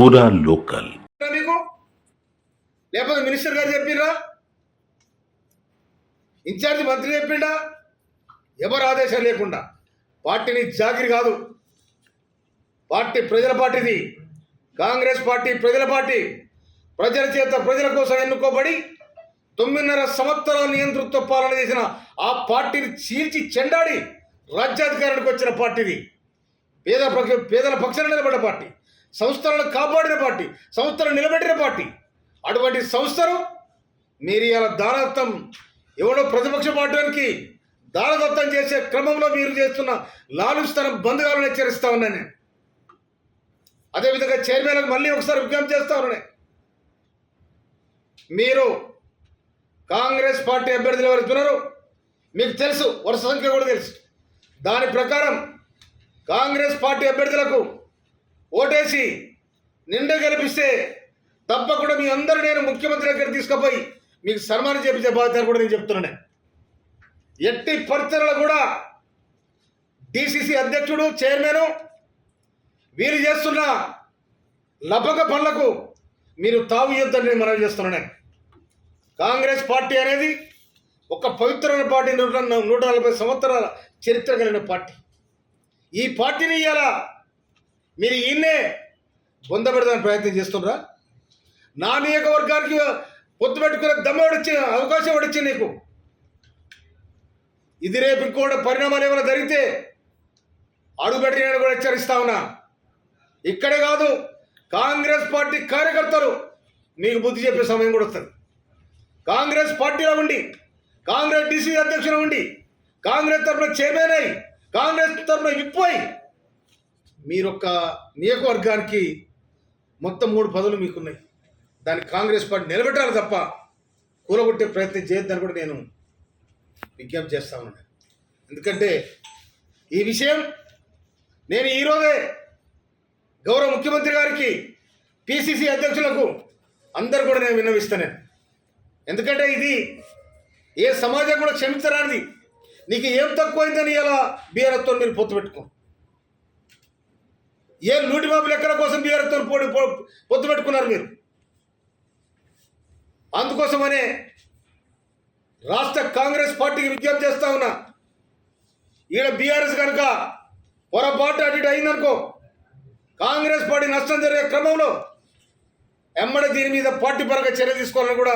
పూరా లోకల్. మీకు? లేకపోతే మినిస్టర్ గారు చెప్పిండ్రా ఇన్ఛార్జ్ మంత్రి చెప్పిండా? ఎవరు ఆదేశాలు లేకుండా. పార్టీని జాగిరి కాదు. పార్టీ ప్రజల పార్టీది. కాంగ్రెస్ పార్టీ ప్రజల పార్టీ. ప్రజల చేత ప్రజల కోసం ఎన్నుకోబడి తొమ్మిదిన్నర సంవత్సరాల నియంతృత్వ పాలన చేసిన ఆ పార్టీని చీల్చి చెండాడి రాజ్యాధికారానికి వచ్చిన పార్టీది. పేద పక్ష పేదల పక్షాన నిలబడ్డ పార్టీ. సంస్థలను కాపాడిన పార్టీ సంస్థలను నిలబెట్టిన పార్టీ. అటువంటి సంస్థను మీరు ఇలా దానదత్తం ఎవడో ప్రతిపక్ష పార్టీకి దానదత్తం చేసే క్రమంలో మీరు చేస్తున్న లాలుస్తనం బంద్ కావాలని హెచ్చరిస్తా ఉన్నాను నేను. అదేవిధంగా చైర్మన్లకు మళ్ళీ ఒకసారి విజ్ఞప్తి చేస్తా ఉన్నాను మీరు కాంగ్రెస్ పార్టీ అభ్యర్థులు ఎవరుతున్నారు మీకు తెలుసు వరుస సంఖ్య కూడా తెలుసు. దాని ప్రకారం కాంగ్రెస్ పార్టీ అభ్యర్థులకు ఓటేసి నిండా గెలిపిస్తే తప్పకుండా మీ అందరూ నేను ముఖ్యమంత్రి దగ్గర తీసుకుపోయి మీకు సన్మానం చేపించే బాధ్యత కూడా నేను చెప్తున్నాను. ఎట్టి పరిస్థితుల్లో కూడా డిసిసి అధ్యక్షుడు చైర్మన్ వీరు చేస్తున్న లభక పనులకు మీరు తావు యుద్ధం నేను మనవి చేస్తున్నాను. కాంగ్రెస్ పార్టీ అనేది ఒక పవిత్రమైన పార్టీ నూట నూట నలభై సంవత్సరాల చరిత్ర కలిగిన పార్టీ. ఈ పార్టీని ఇవాళ మీరు ఈయన్నే పొందబెడదాని ప్రయత్నం చేస్తున్నారా నా నియోజకవర్గానికి పొత్తు పెట్టుకునే దమ్మడిచ్చి అవకాశం వచ్చింది నీకు. ఇది రేపు ఇంకోటి పరిణామాలు ఏమైనా జరిగితే అడుగుపెట్టి నేను కూడా హెచ్చరిస్తా ఉన్నా. ఇక్కడే కాదు కాంగ్రెస్ పార్టీ కార్యకర్తలు నీకు బుద్ధి చెప్పే సమయం కూడా వస్తుంది. కాంగ్రెస్ పార్టీలో ఉండి కాంగ్రెస్ డిసి అధ్యక్షులు ఉండి కాంగ్రెస్ తరఫున చైర్మన్ అయి కాంగ్రెస్ తరఫున విప్పై మీరొక్క నియోజకవర్గానికి మొత్తం మూడు పదవులు మీకున్నాయి. దాన్ని కాంగ్రెస్ పార్టీ నిలబెట్టాలి తప్ప కూలగొట్టే ప్రయత్నం చేయొద్దని కూడా నేను విజ్ఞప్తి చేస్తా ఉన్నాను. ఎందుకంటే ఈ విషయం నేను ఈరోజే గౌరవ ముఖ్యమంత్రి గారికి పిసిసి అధ్యక్షులకు అందరు కూడా నేను విన్నవిస్తాను ఎందుకంటే ఇది ఏ సమాజం కూడా క్షమించరానిది. నీకు ఏం తక్కువైందని ఇలా బీఆర్ఎస్తో మీరు పొత్తు పెట్టుకో. ఏ నూటిబాబు లెక్కల కోసం బీఆర్ఎస్తో పోటీ పో- పొత్తు పెట్టుకున్నారు మీరు? అందుకోసమనే రాష్ట్ర కాంగ్రెస్ పార్టీకి విజ్ఞప్తి చేస్తా ఉన్నా. ఈడ బీఆర్ఎస్ కనుక పొరపాటు అటు ఇటు అయిందనుకో కాంగ్రెస్ పార్టీ నష్టం జరిగే క్రమంలో ఎమ్మడి దీని మీద పార్టీ పరంగా చర్య తీసుకోవాలని కూడా